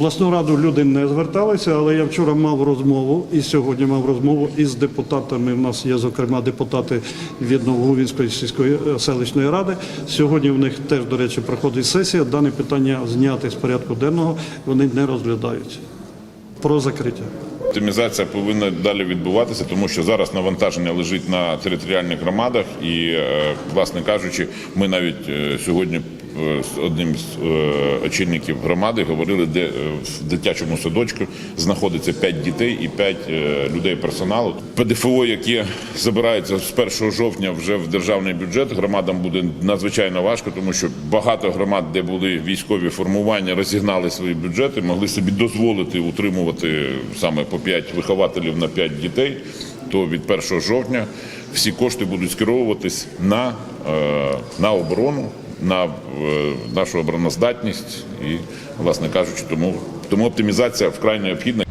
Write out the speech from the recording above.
обласну раду люди не зверталися, але я вчора мав розмову і сьогодні мав розмову із депутатами. У нас є, зокрема, депутати від Новогувінської сільської е, селищної ради. Сьогодні в них теж, до речі, проходить сесія. Дане питання зняти з порядку денного вони не розглядаються. Про закриття. Оптимізація повинна далі відбуватися, тому що зараз навантаження лежить на територіальних громадах, і, е, власне кажучи, ми навіть е, сьогодні з одним з е, очільників громади говорили, де е, в дитячому садочку знаходиться 5 дітей і 5 людей персоналу. ПДФО, яке забирається з 1 жовтня вже в державний бюджет, громадам буде надзвичайно важко, тому що багато громад, де були військові формування, розігнали свої бюджети, могли собі дозволити утримувати саме по 5 вихователів на 5 дітей. То від 1 жовтня всі кошти будуть скеровуватись на, е, на оборону, на е, нашу обороноздатність і, власне кажучи, тому, тому оптимізація вкрай необхідна.